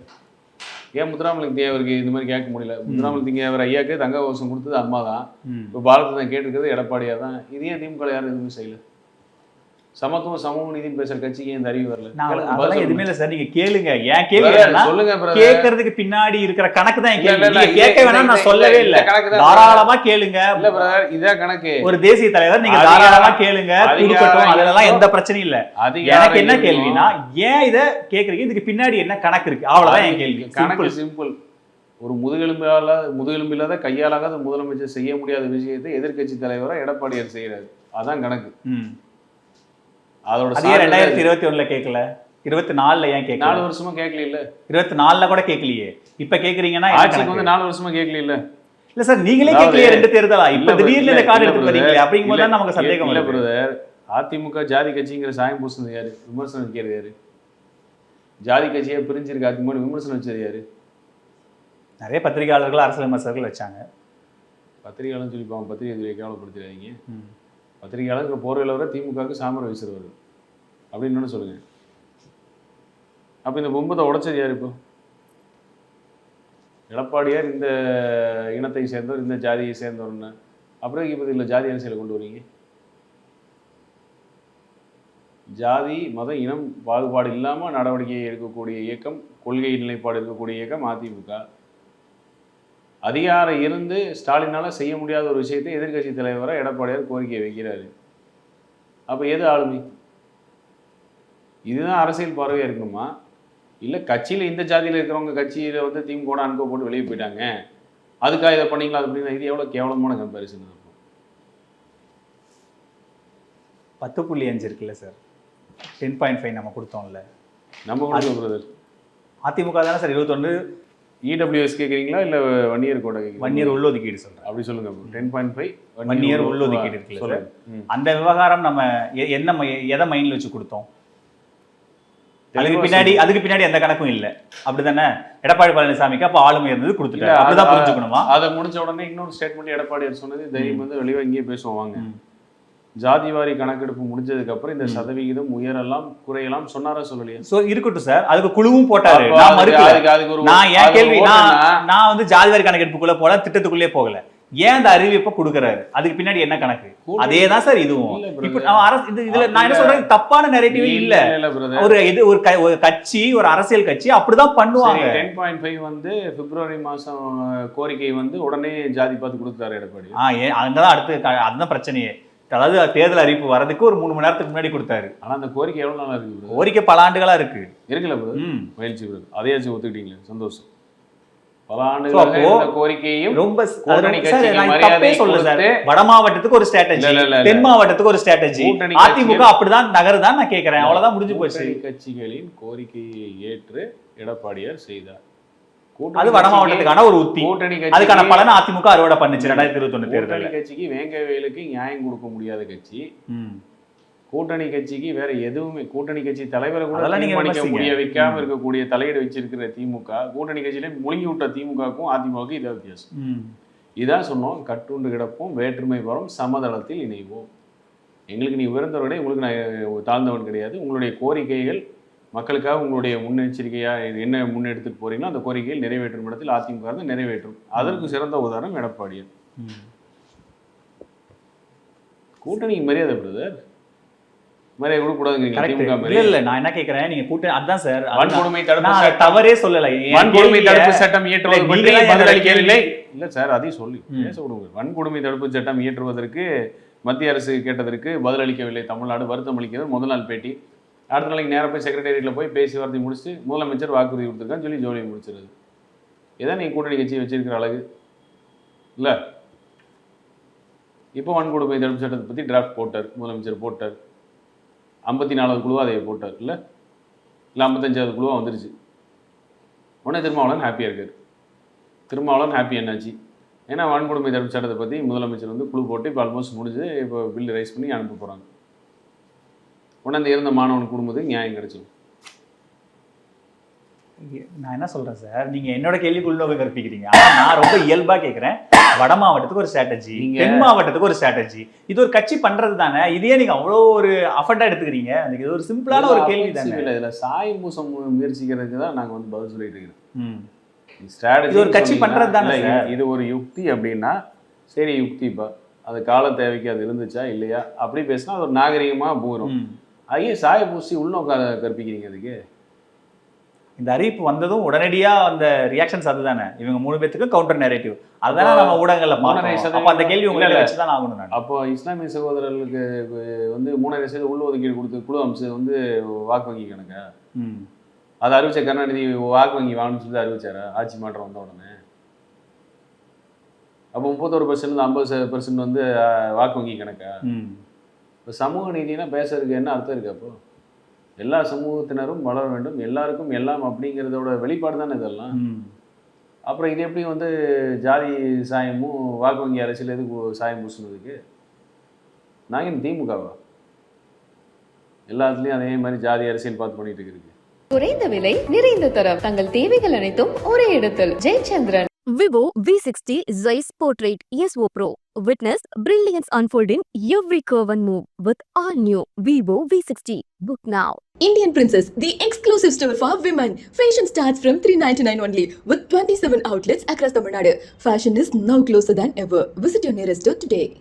ஏன் முத்துராமலிங்க தேவருக்கு இந்த மாதிரி கேட்க முடியல? முத்துராமலிங்க தேவர் ஐயாக்கு தங்க கவசம் கொடுத்தது அம்மா தான். இப்போ பாரத தான் கேட்டிருக்கிறது எடப்பாடியா தான். இது ஏன் திமுக யாரும் எதுவுமே செய்யல? சமத்துவம் சமூக நீதினு பேசுற கட்சிக்கு இந்த அறிவு வரல? அதெல்லாம். எதுவுமே இல்ல சார். நீங்க கேளுங்க. ஏன் கேள்வி சொல்லுங்க கேட்கறதுக்கு பின்னாடி இருக்கிற கணக்கு தான் கேட்க வேணாம் நான் சொல்லவே இல்ல தாராளமா கேளுங்க. இல்ல பிரதர் இதான் கணக்கு. ஒரு தேசிய தலைவர் நீங்க தாராளமா கேளுங்க. அதெல்லாம் எந்த பிரச்சனையும் இல்ல. அதிகாரம் எனக்கு என்ன. கேள்வினா ஏன் இத கேக்குறீங்க இதுக்கு பின்னாடி என்ன கணக்கு இருக்கு? அவ்வளவுதான் என் கேள்வி. கணக்கு. சிம்பிள் ஒரு முதுகெலும்பால முதுகெலும்பில்லாத கையாலாகாத முதலமைச்சர் செய்ய முடியாத விஷயத்தை எதிர்க்கட்சி தலைவரா எடப்பாடியார் செய்யறாரு அதான் கணக்கு. அதோட அதே ரெண்டாயிரத்தி இருபத்தி ஒண்ணுல கேட்கல இருபத்தி நாலுல ஏன் நாலு கேட்கல வருஷமா கேட்கல இல்ல இருபத்தி நாலுல கூட கேட்கலையே இப்ப கேக்குறீங்கன்னா ஆட்சிக்கு? வந்து நாலு வருஷமா கேட்கல இல்ல இல்ல சார் நீங்களே கேட்கலையே ரெண்டு தேர்தலா இப்ப திடீர்னு இந்த கார்டு எடுத்து. வரீங்களே அப்படிங்கும்போது தான் நமக்கு சந்தேகம் இல்ல பிரதர் அதிமுக ஜாதி கட்சிங்கிற சாயம் பூசுனது யாரு? விமர்சனம் வைக்கிறது யாரு? ஜாதி கட்சியை பிரிஞ்சிருக்கு அதுக்கு முன்னாடி விமர்சனம் வச்சது யாரு? நிறைய பத்திரிகையாளர்கள் அரசியல் விமர்சகர்கள் வச்சாங்க. பத்திரிகையாளர் சொல்லி பாவம் பத்திரிகை கேவலப்படுத்திடாதீங்க. பத்திரிகையாளர் போர்வையில் வர திமுகவுக்கு சாமர வீசுறவர். அப்படின்னு என்ன சொல்லுங்க. அப்போ இந்த பொம்பத்தை உடைச்சது யார் இப்போ? எடப்பாடியார் இந்த இனத்தை சேர்ந்தவர் இந்த ஜாதியை சேர்ந்தவர்னு. அப்புறம் இப்போ இதில் ஜாதி அரசியலை கொண்டு வரீங்க. ஜாதி மத இனம் பாகுபாடு இல்லாமல் நடவடிக்கை எடுக்கக்கூடிய இயக்கம் கொள்கை நிலைப்பாடு இருக்கக்கூடிய இயக்கம் அதிமுக. அதிகாரம் இருந்து ஸ்டாலினால செய்ய முடியாத ஒரு விஷயத்தை எதிர்க்கட்சி தலைவராக எடப்பாடியார் கோரிக்கை வைக்கிறாரு. அப்போ எது ஆளுமை? இதுதான் அரசியல் பார்வையாக இருக்கணுமா இல்லை கட்சியில் இந்த ஜாதியில் இருக்கிறவங்க கட்சியில் வந்து திமுக அனுப்ப போட்டு வெளியே போயிட்டாங்க. அதுக்காக இதை பண்ணீங்களா அப்படின்னா இது எவ்வளோ கேவலமான கம்பேரிசன் இருக்கும் பத்து புள்ளி அஞ்சு இருக்குல்ல சார்? டென் பாயிண்ட் ஃபைவ் நம்ம கொடுத்தோம்ல. நம்ம அதிமுக தானே சார்? இருபத்தொன்று இடபிள்யூஎஸ் கேட்குறீங்களா இல்லை ஒன் இயர் கேட்குறீங்களா ஒன் இயர் உள்ளொதுக்கீடு சொல்றேன். அப்படி சொல்லுங்க ten point five one year உள்ளொதுக்கீடு இருக்குல்ல சார். அந்த விவகாரம் நம்ம என்ன எதை மைண்ட்ல வச்சு கொடுத்தோம்? அதுக்கு பின்னாடி அதுக்கு பின்னாடி எந்த கணக்கும் இல்ல. அப்படிதானே எடப்பாடி பழனிசாமிக்கு அப்ப ஆளுமை இருந்தது கொடுத்துட்டாரு. அப்படிதான் புரிஞ்சுக்கணுமா? அதை முடிச்ச உடனே இன்னொரு ஸ்டேட்மெண்ட் எடப்பாடியார் சொன்னது தைரியம் வந்து வெளியே இங்கேயே பேசுவோம். வாங்க. ம். ஜாதிவாரி கணக்கெடுப்பு முடிஞ்சதுக்கு அப்புறம் இந்த சதவிகிதம் உயரலாம் குறையலாம் சொன்னாரா சொல்லலையா? சோ இருக்கட்டும் சார் அதுக்கு குழுவும் போட்டாரு. நான் மறுக்கல. நான் என் கேள்வி நான் நான் வந்து ஜாதிவாரி கணக்கெடுப்புக்குள்ள போல திட்டத்துக்குள்ளே போகல. ஏன் அந்த அறிவிப்பை கொடுக்கறாரு? அதுக்கு பின்னாடி என்ன கணக்கு? கூட்டணி- அதே தான் சார் இதுவும். இப்போ நான் அரசு இது இதுல நான் என்ன சொல்றேன் தப்பான நெரேட்டிவே இல்ல. ஒரு இது ஒரு ஒரு கட்சி ஒரு அரசியல் கட்சி அப்படிதான் பண்ணுவாங்க. டென் பாயிண்ட் ஃபைவ் வந்து பிப்ரவரி மாசம் கோரிக்கை வந்து உடனே ஜாதி பார்த்து கொடுத்தாரு எடப்பாடி. ஆ அங்கதான் அடுத்து அதுதான் பிரச்சனையே. அதாவது தேர்தல் அறிவிப்பு வரதுக்கு ஒரு மூணு மணி நேரத்துக்கு முன்னாடி கொடுத்தாரு ஆனா அந்த கோரிக்கை எவ்வளவு நாளா இருக்கு brother? கோரிக்கை பல ஆண்டுகளா இருக்கு இருக்குல்ல? ம். மகிழ்ச்சி brother. அதையாச்சும் ஒத்துக்கிட்டீங்களே சந்தோஷம் பல ஆண்டுகளாக கோரிக்கையும் ரொம்ப வட மாவட்டத்துக்கு ஒரு ஸ்ட்ராட்டஜி. தென் மாவட்டத்துக்கு ஒரு ஸ்ட்ராட்டஜி அதிமுக அப்படிதான் நகருதான் நான் கேக்குறேன் அவ்வளவுதான் முடிஞ்சு போச்சு கட்சிகளின் கோரிக்கையை ஏற்று எடப்பாடியார் செய்தார் அது வட மாவட்டத்துக்கான ஒரு உத்தி. கூட்டணி அதுக்கான பலனை அதிமுக அறுவடை பண்ணுச்சு ரெண்டாயிரத்தி இருபத்தி கூட்டணி தேர்தலில். கட்சிக்கு வேங்கவேலுக்கு நியாயம் கொடுக்க முடியாத கட்சி. கூட்டணி கட்சிக்கு வேற எதுவுமே கூட்டணி கட்சி தலைவரை கூட விமர்சிங்க. முடிய வைக்காம. இருக்கக்கூடிய தலையீடு வச்சிருக்கிற திமுக கூட்டணி கட்சியில முழுங்கி விட்ட திமுகவுக்கும் அதிமுகவுக்கும் இதான் வித்தியாசம். இதான் சொன்னோம் கட்டுண்டு கிடப்போம் வேற்றுமை வரும் சமதளத்தில் இணைவோம். எங்களுக்கு நீ உயர்ந்தவரை உங்களுக்கு நான் தாழ்ந்தவன் கிடையாது. உங்களுடைய கோரிக்கைகள் மக்களுக்காக உங்களுடைய முன்னெச்சரிக்கையா என்ன முன்னெடுத்துட்டு போறீங்களோ அந்த கோரிக்கைகள் நிறைவேற்றும் இடத்தில் அதிமுக இருந்து நிறைவேற்றும். அதற்கு சிறந்த உதாரணம் எடப்பாடியார் கூட்டணிக்கு மரியாதை பிரதர் மரியாதை கொடுக்கூடாதுங்கிறீங்க திமுக இல்ல நான் என்ன கேக்குறேன்? நீங்க கூட்டணி அதான் சார் வன்கொடுமை தடுப்பு தவறே சொல்லல. வன்கொடுமை தடுப்பு சட்டம் இயற்றுவது இல்ல, பற்றி நீங்களே என்னோட பதிலளிக்கவில்லை கேள்வி- இல்ல சார் அதையும் சொல்லி. பேச விடுங்க வன்கொடுமை தடுப்பு சட்டம் இயற்றுவதற்கு மத்திய அரசு கேட்டதற்கு பதிலளிக்கவில்லை. தமிழ்நாடு வருத்தம் அளிக்கிறது முதல் நாள் பேட்டி. அடுத்த நாளைக்கு நேராக போய் செக்ரட்டேரியட்ல போய் பேசி வார்த்தை முடிச்சு முதலமைச்சர் வாக்குறுதி கொடுத்துருக்கான்னு சொல்லி ஜோலியை முடிச்சிருது. இதான் நீ கூட்டணி கட்சியை வச்சிருக்கிற அழகு. இல்லை? இப்போ வன்கொடுமை தடுப்பு சட்டத்தை பற்றி டிராஃப்ட் போட்டார் முதலமைச்சர் போட்டார். ஐம்பத்தி நாலாவது குழுவா அதை போட்டார் இல்லை? இல்லை ஐம்பத்தஞ்சாவது குழுவா வந்துருச்சு. உடனே திருமாவளவன் ஹாப்பியாக இருக்கார். திருமாவளவன் ஹாப்பி என்னாச்சு? ஏன்னா வன்கொடுமை தடுப்பு சட்டத்தை பற்றி முதலமைச்சர் வந்து குழு போட்டு இப்போ ஆல்மோஸ்ட் முடிஞ்சு இப்போ பில் ரைஸ் பண்ணி அனுப்ப போகிறாங்க உடனே அந்த இறந்த மாணவன் குடும்பத்துக்கு நியாயம் கிடைச்சிடும் நான் என்ன சொல்றேன் சார்? நீங்க என்னோட கேள்விக்கு உள்ள போய் கற்பிக்கிறீங்க. நான் ரொம்ப இயல்பா கேக்குறேன். வட மாவட்டத்துக்கு ஒரு ஸ்ட்ராட்டஜி நீங்க- தென் மாவட்டத்துக்கு ஒரு ஸ்ட்ராட்டஜி இது ஒரு கட்சி பண்றது தானே? இதையே நீங்க அவ்வளோ ஒரு அஃபண்டா எடுத்துக்கிறீங்க. அதுக்கு இது ஒரு சிம்பிளான ஒரு கேள்வி தானே? இல்லை. இதில் சாய் பூசம் முயற்சிக்கிறதுக்கு தான் நாங்கள் வந்து பதில் சொல்லிட்டு இருக்கிறோம். ஸ்ட்ராட்டஜி இது ஒரு கட்சி பண்றது தானே? இது ஒரு யுக்தி அப்படின்னா சரி யுக்திப்பா அது கால தேவைக்கு அது இருந்துச்சா இல்லையா? அப்படி பேசினா அது ஒரு நாகரிகமாக போயிடும் ம். ஐயே சாய பூசி உள்நோக்க கற்பிக்கிறீங்க அதுக்கு இந்த அறிவிப்பு வந்ததும் உடனடியா அந்த ரியாக்ஷன்ஸ் அதுதானே. இவங்க மூணு பேத்துக்கு கவுண்டர் நேரேட்டிவ் அதுதானே நம்ம ஊடகங்கள்ல பார்த்தோம் அப்ப அந்த கேள்வி இல்ல. வச்சு தான் ஆகணும் நான். அப்போ இஸ்லாமிய சகோதரர்களுக்கு வந்து மூணரை சதவீத உள் ஒதுக்கீடு கொடுத்து குழு அமைச்சது வந்து வாக்கு வங்கி கணக்கா. அதை அறிவிச்ச கருணாநிதி வாக்கு வங்கி வாங்கணும்னு சொல்லி அறிவிச்சாரா? ஆட்சி மாற்றம் வந்த உடனே. அப்போ முப்பத்தொரு பர்சன்ட் ஐம்பது பர்சன்ட் வந்து வாக்கு வங்கி கணக்கா. இப்போ சமூக நீதினா பேசுறதுக்கு என்ன அர்த்தம் இருக்கு அப்போ? எல்லா சமூகத்தினரும் வளர வேண்டும். எல்லாருக்கும் எல்லாம் அப்படிங்கிறதோட வெளிப்பாடு தானே இதெல்லாம். அப்புறம் இது எப்படி வந்து ஜாதி சாயமும் வாக்கு வங்கி அரசியல் எதுக்கு சாயம் பூசுனதுக்கு? நாங்கள் திமுகவா? எல்லாத்துலேயும் அதே மாதிரி ஜாதி அரசியல் பார்த்து பண்ணிட்டு இருக்கு. குறைந்த விலை நிறைந்த தரம். தங்கள் தேவைகள் அனைத்தும் ஒரே இடத்தில். Jayachandran. Vivo V60 Zeiss Portrait ESO Pro. Witness brilliance unfolding every curve and move with all new Vivo V60. Book now. Indian Princess, the exclusive store for women. Fashion starts from 399 only with 27 outlets across the Nadu. Fashion is now closer than ever. Visit your nearest store today.